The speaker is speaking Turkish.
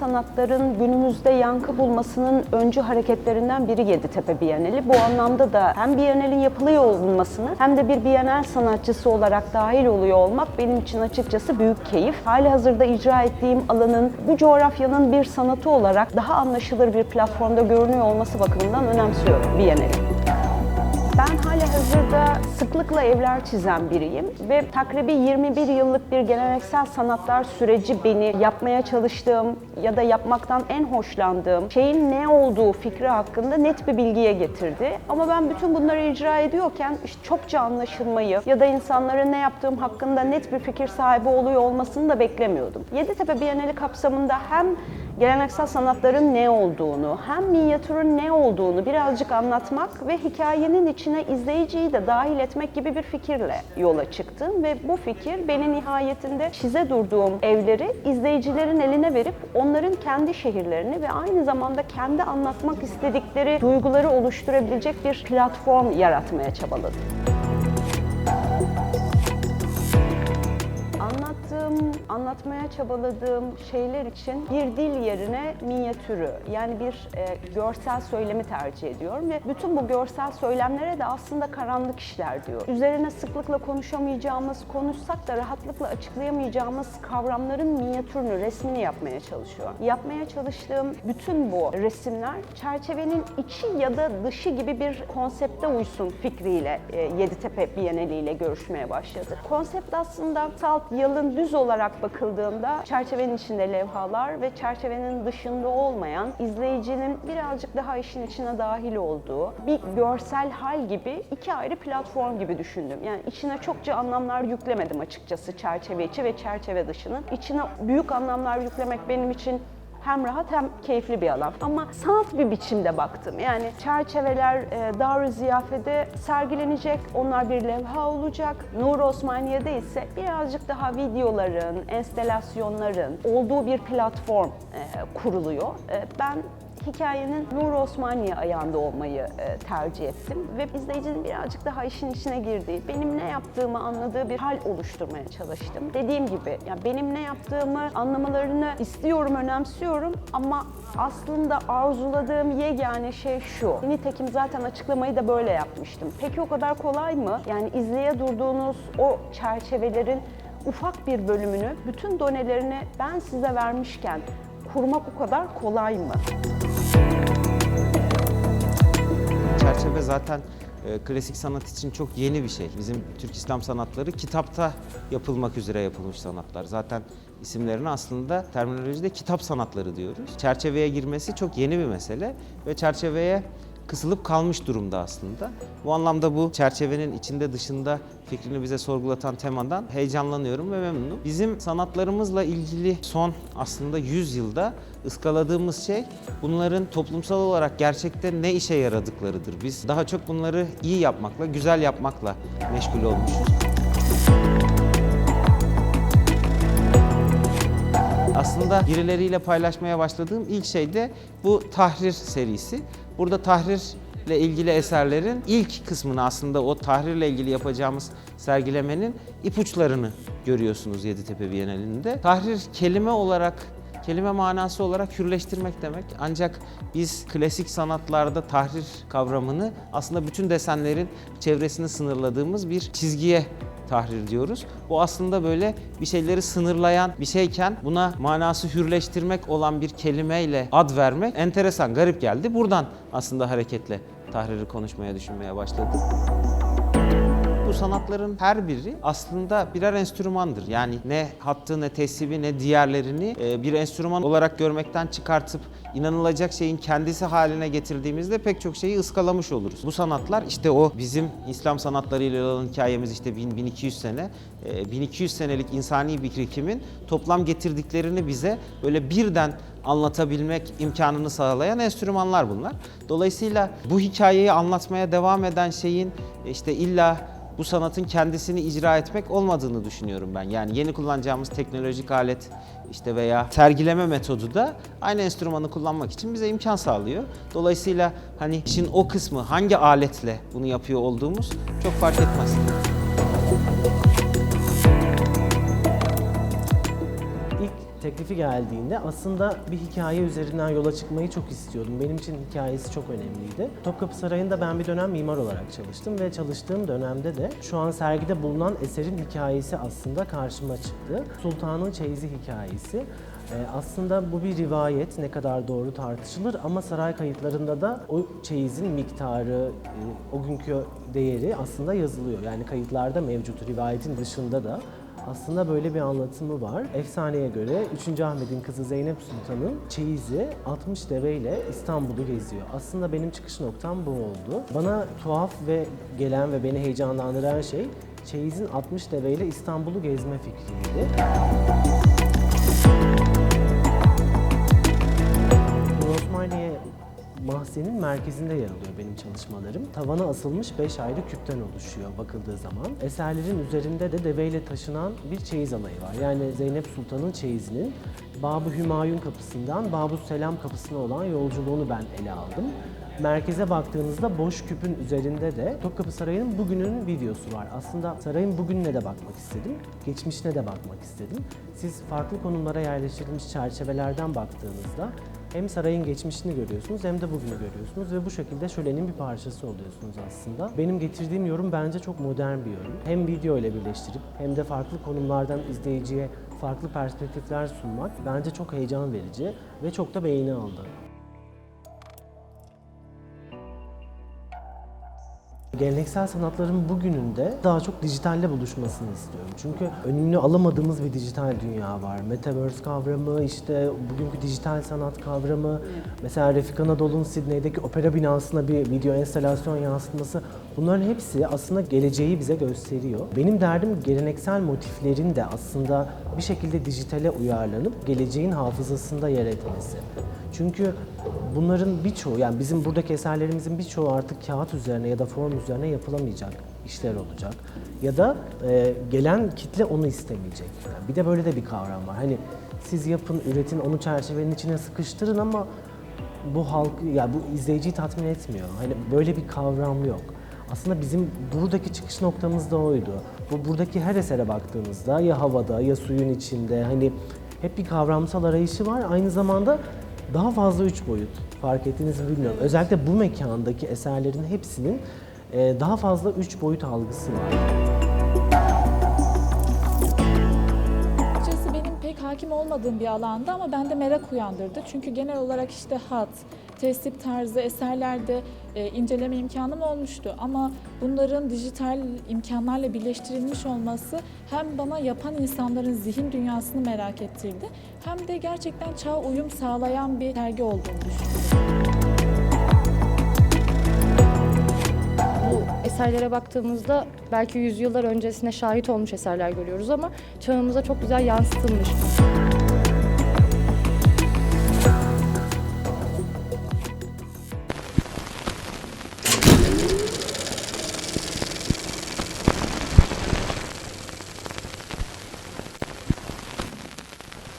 sanatların günümüzde yankı bulmasının öncü hareketlerinden biri Yeditepe Bienali. Bu anlamda da hem Bienalin yapılıyor olmasını hem de bir Bienal sanatçısı olarak dahil oluyor olmak benim için açıkçası büyük keyif. Hali hazırda icra ettiğim alanın bu coğrafyanın bir sanatı olarak daha anlaşılır bir platformda görünüyor olması bakımından önemsiyorum Bienal'i. Ben hala hazırda sıklıkla evler çizen biriyim ve takribi 21 yıllık bir geleneksel sanatlar süreci beni yapmaya çalıştığım ya da yapmaktan en hoşlandığım şeyin ne olduğu fikri hakkında net bir bilgiye getirdi. Ama ben bütün bunları icra ediyorken işte çokça anlaşılmayı ya da insanların ne yaptığım hakkında net bir fikir sahibi oluyor olmasını da beklemiyordum. Yeditepe Bienali kapsamında hem geleneksel sanatların ne olduğunu, hem minyatürün ne olduğunu birazcık anlatmak ve hikayenin içine izleyiciyi de dahil etmek gibi bir fikirle yola çıktım ve bu fikir beni nihayetinde çize durduğum evleri izleyicilerin eline verip onların kendi şehirlerini ve aynı zamanda kendi anlatmak istedikleri duyguları oluşturabilecek bir platform yaratmaya çabaladım. Anlattığım, anlatmaya çabaladığım şeyler için bir dil yerine minyatürü yani bir e, görsel söylemi tercih ediyorum ve bütün bu görsel söylemlere de aslında karanlık işler diyor. Üzerine sıklıkla konuşamayacağımız, konuşsak da rahatlıkla açıklayamayacağımız kavramların minyatürünü, resmini yapmaya çalışıyorum. Yapmaya çalıştığım bütün bu resimler çerçevenin içi ya da dışı gibi bir konsepte uysun fikriyle e, Yeditepe Bienali ile görüşmeye başladık. Konsept aslında salt yalın düz olarak bakıldığında çerçevenin içinde levhalar ve çerçevenin dışında olmayan izleyicinin birazcık daha işin içine dahil olduğu bir görsel hal gibi iki ayrı platform gibi düşündüm. Yani içine çokça anlamlar yüklemedim açıkçası çerçeve içi ve çerçeve dışının. İçine büyük anlamlar yüklemek benim için hem rahat hem keyifli bir alan. Ama sanat bir biçimde baktım. Yani çerçeveler e, Darü Ziyafe'de sergilenecek, onlar bir levha olacak. Nur Osmaniye'de ise birazcık daha videoların, enstelasyonların olduğu bir platform e, kuruluyor. E, ben hikayenin Nur Osmaniye ayağında olmayı e, tercih ettim ve izleyicinin birazcık daha işin içine girdiği, benim ne yaptığımı anladığı bir hal oluşturmaya çalıştım. Dediğim gibi yani benim ne yaptığımı anlamalarını istiyorum, önemsiyorum ama aslında arzuladığım yegane şey şu. Nitekim zaten açıklamayı da böyle yapmıştım. Peki o kadar kolay mı? Yani izleye durduğunuz o çerçevelerin ufak bir bölümünü, bütün donelerini ben size vermişken kurmak o kadar kolay mı? Çerçeve zaten e, klasik sanat için çok yeni bir şey. Bizim Türk İslam sanatları kitapta yapılmak üzere yapılmış sanatlar. Zaten isimlerini aslında terminolojide kitap sanatları diyoruz. Çerçeveye girmesi çok yeni bir mesele ve çerçeveye kısılıp kalmış durumda aslında. Bu anlamda bu çerçevenin içinde dışında fikrini bize sorgulatan temadan heyecanlanıyorum ve memnunum. Bizim sanatlarımızla ilgili son aslında 100 yılda ıskaladığımız şey bunların toplumsal olarak gerçekten ne işe yaradıklarıdır. Biz daha çok bunları iyi yapmakla, güzel yapmakla meşgul olmuşuz. Aslında birileriyle paylaşmaya başladığım ilk şey de bu tahrir serisi. Burada tahrirle ilgili eserlerin ilk kısmını aslında o tahrirle ilgili yapacağımız sergilemenin ipuçlarını görüyorsunuz Yeditepe Bienalinde. Tahrir kelime olarak Kelime manası olarak hürleştirmek demek. Ancak biz klasik sanatlarda tahrir kavramını aslında bütün desenlerin çevresini sınırladığımız bir çizgiye tahrir diyoruz. Bu aslında böyle bir şeyleri sınırlayan bir şeyken buna manası hürleştirmek olan bir kelimeyle ad vermek enteresan, garip geldi. Buradan aslında hareketle tahriri konuşmaya, düşünmeye başladım. Bu sanatların her biri aslında birer enstrümandır. Yani ne hattı ne tesibi ne diğerlerini e, bir enstrüman olarak görmekten çıkartıp inanılacak şeyin kendisi haline getirdiğimizde pek çok şeyi ıskalamış oluruz. Bu sanatlar işte o bizim İslam sanatlarıyla olan hikayemiz işte 1000-1200 sene. e, 1200 senelik insani bir birikimin toplam getirdiklerini bize böyle birden anlatabilmek imkanını sağlayan enstrümanlar bunlar. Dolayısıyla bu hikayeyi anlatmaya devam eden şeyin işte illa bu sanatın kendisini icra etmek olmadığını düşünüyorum ben. Yani yeni kullanacağımız teknolojik alet işte veya sergileme metodu da aynı enstrümanı kullanmak için bize imkan sağlıyor. Dolayısıyla hani işin o kısmı hangi aletle bunu yapıyor olduğumuz çok fark etmez. Teklifi geldiğinde aslında bir hikaye üzerinden yola çıkmayı çok istiyordum. Benim için hikayesi çok önemliydi. Topkapı Sarayı'nda ben bir dönem mimar olarak çalıştım ve çalıştığım dönemde de şu an sergide bulunan eserin hikayesi aslında karşıma çıktı. Sultanın Çeyizi hikayesi. Ee, aslında bu bir rivayet, ne kadar doğru tartışılır ama saray kayıtlarında da o çeyizin miktarı, e, o günkü değeri aslında yazılıyor. Yani kayıtlarda mevcut, rivayetin dışında da aslında böyle bir anlatımı var. Efsaneye göre 3. Ahmet'in kızı Zeynep Sultan'ın çeyizi 60 deveyle İstanbul'u geziyor. Aslında benim çıkış noktam bu oldu. Bana tuhaf ve gelen ve beni heyecanlandıran şey çeyizin 60 deveyle İstanbul'u gezme fikriydi. Osmaniye mahzenin merkezinde yer alıyor benim çalışmalarım. Tavana asılmış 5 ayrı küpten oluşuyor bakıldığı zaman. Eserlerin üzerinde de deveyle taşınan bir çeyiz alayı var. Yani Zeynep Sultan'ın çeyizinin Babı Hümayun kapısından Babü Selam kapısına olan yolculuğunu ben ele aldım. Merkeze baktığınızda boş küpün üzerinde de Topkapı Sarayı'nın bugünün videosu var. Aslında sarayın bugününe de bakmak istedim, geçmişine de bakmak istedim. Siz farklı konumlara yerleştirilmiş çerçevelerden baktığınızda hem sarayın geçmişini görüyorsunuz hem de bugünü görüyorsunuz ve bu şekilde şölenin bir parçası oluyorsunuz aslında. Benim getirdiğim yorum bence çok modern bir yorum. Hem video ile birleştirip hem de farklı konumlardan izleyiciye farklı perspektifler sunmak bence çok heyecan verici ve çok da beğeni aldı. Geleneksel sanatların bugününde daha çok dijitalle buluşmasını istiyorum. Çünkü önünü alamadığımız bir dijital dünya var. Metaverse kavramı, işte bugünkü dijital sanat kavramı, mesela Refik Anadolu'nun Sidney'deki opera binasına bir video enstalasyon yansıtması bunların hepsi aslında geleceği bize gösteriyor. Benim derdim geleneksel motiflerin de aslında bir şekilde dijitale uyarlanıp geleceğin hafızasında yer etmesi. Çünkü bunların birçoğu yani bizim buradaki eserlerimizin birçoğu artık kağıt üzerine ya da form üzerine yapılamayacak işler olacak. Ya da e, gelen kitle onu istemeyecek. Yani bir de böyle de bir kavram var. Hani siz yapın, üretin, onu çerçevenin içine sıkıştırın ama bu halkı ya bu izleyiciyi tatmin etmiyor. Hani böyle bir kavram yok. Aslında bizim buradaki çıkış noktamız da oydu. Bu buradaki her esere baktığınızda ya havada ya suyun içinde hani hep bir kavramsal arayışı var. Aynı zamanda daha fazla üç boyut. Fark ettiniz mi bilmiyorum. Özellikle bu mekandaki eserlerin hepsinin e, daha fazla üç boyut algısı var. Açıkçası benim pek hakim olmadığım bir alanda ama bende merak uyandırdı. Çünkü genel olarak işte hat, tesip tarzı eserlerde e, inceleme imkanım olmuştu. Ama bunların dijital imkanlarla birleştirilmiş olması hem bana yapan insanların zihin dünyasını merak ettirdi hem de gerçekten çağa uyum sağlayan bir sergi olduğunu düşünüyorum. Eserlere baktığımızda belki yüzyıllar öncesine şahit olmuş eserler görüyoruz ama çağımıza çok güzel yansıtılmış.